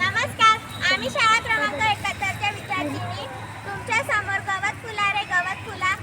नमस्कार. आम्ही शाळा क्रमांक एकाहत्तरच्या विद्यार्थिनी. तुमच्यासमोर गवत फुला रे गवत फुला.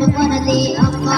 மறுபனதே அம்மா